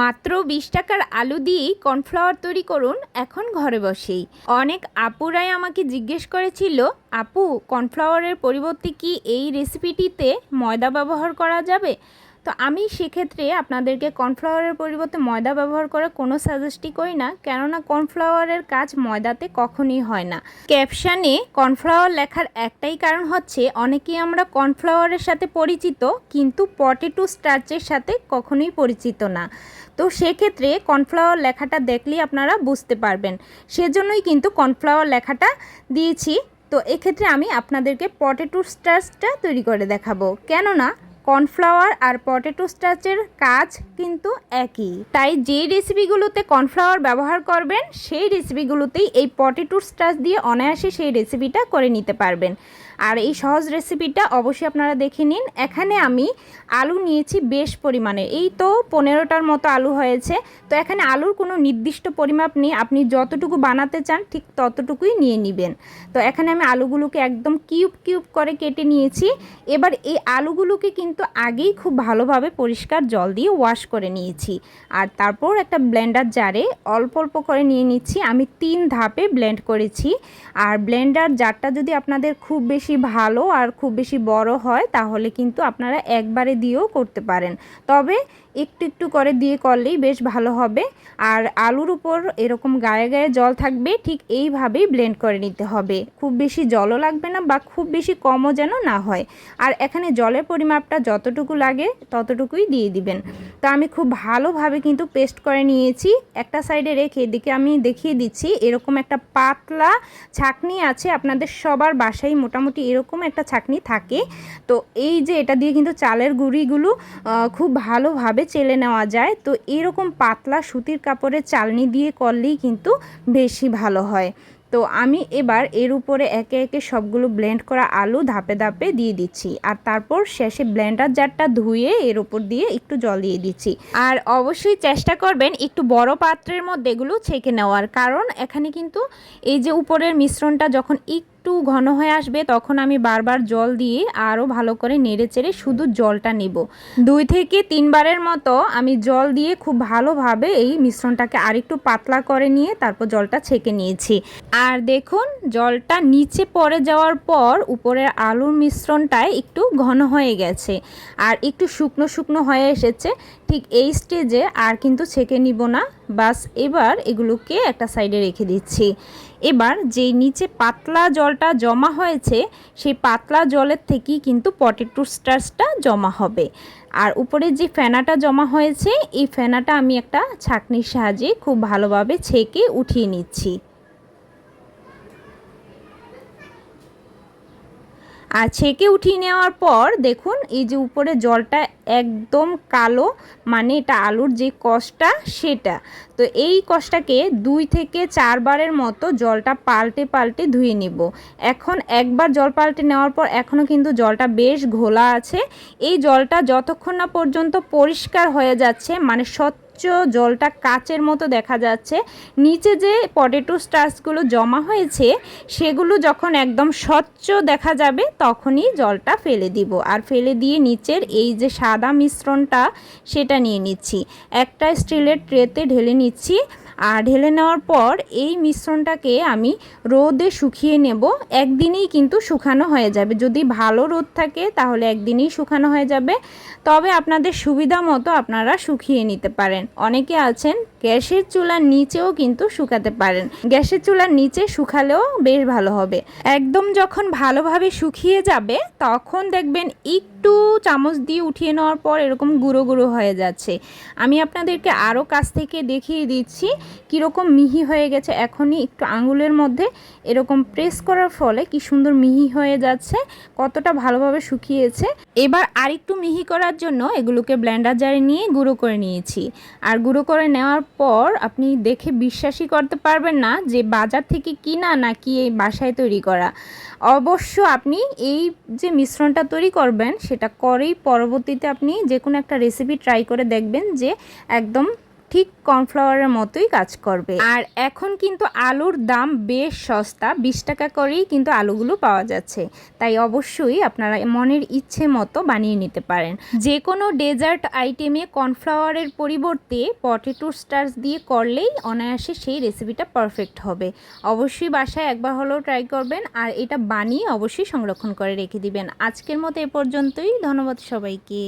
মাত্র বিশ টাকার আলু দিয়েই কর্নফ্লাওয়ার তৈরি করুন এখন ঘরে বসেই। অনেক আপুরাই আমাকে জিজ্ঞেস করেছিল, আপু, কর্নফ্লাওয়ারের পরিবর্তে কি এই রেসিপিটিতে ময়দা ব্যবহার করা যাবে? তো আমি সেক্ষেত্রে আপনাদেরকে কর্নফ্লাওয়ারের পরিবর্তে ময়দা ব্যবহার করে কোনো সাজেস্টই করি না, কেননা কর্নফ্লাওয়ারের কাজ ময়দাতে কখনই হয় না। ক্যাপশানে কর্নফ্লাওয়ার লেখার একটাই কারণ হচ্ছে, অনেকেই আমরা কর্নফ্লাওয়ারের সাথে পরিচিত, কিন্তু পটেটো স্টার্চের সাথে কখনোই পরিচিত না। তো সেক্ষেত্রে কর্নফ্লাওয়ার লেখাটা দেখলেই আপনারা বুঝতে পারবেন। সেজন্যই কিন্তু কর্নফ্লাওয়ার লেখাটা দিয়েছি। তো এক্ষেত্রে আমি আপনাদেরকে পটেটো স্টার্চটা তৈরি করে দেখাবো। কেননা কর্নফ্লাওয়ার আর পটেটো স্টার্চের কাজ কিন্তু একই। তাই যে রেসিপিগুলোতে কর্নফ্লাওয়ার ব্যবহার করবেন, সেই রেসিপিগুলোতেই এই পটেটো স্টার্চ দিয়ে অনায়াসে সেই রেসিপিটা করে নিতে পারবেন। আর এই সহজ রেসিপিটা অবশ্যই আপনারা দেখে নিন। এখানে আমি আলু নিয়েছি বেশ পরিমাণে। এই তো পনেরোটার মতো আলু হয়েছে। তো এখানে আলুর কোনো নির্দিষ্ট পরিমাপ নেই। আপনি যতটুকু বানাতে চান, ঠিক ততটুকুই নিয়ে নেবেন। তো এখানে আমি আলুগুলোকে একদম কিউব কিউব করে কেটে নিয়েছি। এবার এই আলুগুলোকে কিন্তু আগেই খুব ভালোভাবে পরিষ্কার জল দিয়ে ওয়াশ করে নিয়েছি। আর তারপর একটা ব্লেন্ডার জারে অল্প অল্প করে নিয়ে নিচ্ছি। আমি তিন ধাপে ব্লেন্ড করেছি। আর ব্লেন্ডার জারটা যদি আপনাদের খুব বেশি ভালো আর খুব বেশি বড় হয়, তাহলে কিন্তু আপনারা একবারে দিয়েও করতে পারেন। তবে একটু একটু করে দিয়ে করলেই বেশ ভালো হবে। আর আলুর উপর এরকম গায়ে গায়ে জল থাকবে, ঠিক এইভাবেই ব্লেন্ড করে নিতে হবে। খুব বেশি জলও লাগবে না বা খুব বেশি কমও যেন না হয়। আর এখানে জলের পরিমাপটা যতটুকু লাগে ততটুকুই দিয়ে দিবেন। তো আমি খুব ভালোভাবে কিন্তু পেস্ট করে নিয়েছি। একটা সাইডে রেখে এদিকে আমি দেখিয়ে দিচ্ছি, এরকম একটা পাতলা ছাকনি আছে, আপনাদের সবার বাসায় মোটামুটি এরকম একটা ছাকনি থাকে। তো এই যে এটা দিয়ে কিন্তু চালের গুঁড়িগুলো খুব ভালোভাবে চেলে নেওয়া যায়। তো এরকম পাতলা সুতির কাপড়ের চালনি দিয়ে করলেই কিন্তু বেশি ভালো হয়। তো আমি এবার এর উপরে একে একে সবগুলো ব্লেন্ড করা আলু ধাপে ধাপে দিয়ে দিচ্ছি। আর তারপর শেষে ব্লেন্ডার জারটা ধুয়ে এর উপর দিয়ে একটু জল দিয়ে দিচ্ছি। আর অবশ্যই চেষ্টা করবেন একটু বড় পাত্রের মধ্যে এগুলো ছেঁকে নেওয়ার। কারণ এখানে কিন্তু এই যে উপরের মিশ্রণটা যখন একটু একটু ঘন হয়ে আসবে, তখন আমি বারবার জল দিয়ে আরও ভালো করে নেড়ে চেড়ে শুধু জলটা নেব। দুই থেকে তিনবারের মতো আমি জল দিয়ে খুব ভালোভাবে এই মিশ্রণটাকে আরেকটু পাতলা করে নিয়ে তারপর জলটা ছেঁকে নিয়েছি। আর দেখুন, জলটা নিচে পড়ে যাওয়ার পর উপরের আলুর মিশ্রণটায় একটু ঘন হয়ে গেছে। আর একটু শুকনো শুকনো হয়ে এসেছে ঠিক এই স্টেজে আর কিন্তু ছেঁকে নিব না। বাস এবার এগুলোকে একটা সাইডে রেখে দিচ্ছি। এবার যেই নিচে পাতলা জলটা জমা হয়েছে, সেই পাতলা জলের থেকেই কিন্তু পটেটো স্টার্চটা জমা হবে। আর উপরে যে ফেনাটা জমা হয়েছে, এই ফেনাটা আমি একটা ছাকনির সাহায্যে খুব ভালোভাবে ছেঁকে উঠিয়ে নিচ্ছি। আর ছেঁকে উঠিয়ে নেওয়ার পর দেখুন, এই যে উপরে জলটা একদম কালো মানে এটা আলুর যে কষটা সেটা। তো এই কষটাকে দুই থেকে চারবারের মতো জলটা পাল্টে পাল্টে ধুয়ে নিব। এখন একবার জল পাল্টে নেওয়ার পর এখনও কিন্তু জলটা বেশ ঘোলা আছে। এই জলটা যতক্ষণ না পর্যন্ত পরিষ্কার হয়ে যাচ্ছে মানে সত্য জলটা কাচের মতো দেখা যাচ্ছে। নিচে যে পটেটো স্টার্সগুলো জমা হয়েছে, সেগুলো যখন একদম স্বচ্ছ দেখা যাবে, তখনই জলটা ফেলে দিব। আর ফেলে দিয়ে নিচের এই যে সাদা মিশ্রণটা, সেটা নিয়ে নিচ্ছি। একটা স্টিলের ট্রেতে ঢেলে নিচ্ছি। আর ঢেলে নেওয়ার পর এই মিশ্রণটাকে আমি রোদে শুকিয়ে নেব। একদিনেই কিন্তু শুকানো হয়ে যাবে। যদি ভালো রোদ থাকে, তাহলে একদিনেই শুকানো হয়ে যাবে। তবে আপনাদের সুবিধা মতো আপনারা শুকিয়ে নিতে পারেন। অনেকে আছেন, গ্যাসের চুলার নিচেও কিন্তু শুকাতে পারেন। গ্যাসের চুলার নিচে শুকালেও বেশ ভালো হবে। একদম যখন ভালোভাবে শুকিয়ে যাবে, তখন দেখবেন একটু চামচ দিয়ে উঠিয়ে নেওয়ার পর এরকম গুঁড়ো গুঁড়ো হয়ে যাচ্ছে। আমি আপনাদেরকে আরও কাছ থেকে দেখিয়ে দিচ্ছি। কীরকম মিহি হয়ে গেছে, এখনই একটু আঙুলের মধ্যে এরকম প্রেস করার ফলে কি সুন্দর মিহি হয়ে যাচ্ছে, কতটা ভালোভাবে শুকিয়েছে। এবার আরেকটু মিহি করার জন্য এগুলোকে ব্ল্যান্ডার জারে নিয়ে গুঁড়ো করে নিয়েছি। আর গুঁড়ো করে নেওয়ার পর আপনি দেখে বিশ্বাসই করতে পারবেন না যে বাজার থেকে কিনা নাকি এই বাসায় তৈরি করা। অবশ্য আপনি এই যে মিশ্রণটা তৈরি করবেন, সেটা করেই পরবর্তীতে আপনি যে কোনো একটা রেসিপি ট্রাই করে দেখবেন যে একদম ঠিক কর্নফ্লাওয়ারের মতোই কাজ করবে। আর এখন কিন্তু আলুর দাম বেশ সস্তা, বিশ টাকা করেই কিন্তু আলুগুলো পাওয়া যাচ্ছে। তাই অবশ্যই আপনারা মনের ইচ্ছে মতো বানিয়ে নিতে পারেন। যে কোনো ডেজার্ট আইটেমে কর্নফ্লাওয়ারের পরিবর্তে পটেটো স্টার্চ দিয়ে করলেই অনায়াসে সেই রেসিপিটা পারফেক্ট হবে। অবশ্যই বাসায় একবার হলেও ট্রাই করবেন আর এটা বানিয়ে অবশ্যই সংরক্ষণ করে রেখে দিবেন। আজকের মতো এ পর্যন্তই। ধন্যবাদ সবাইকে।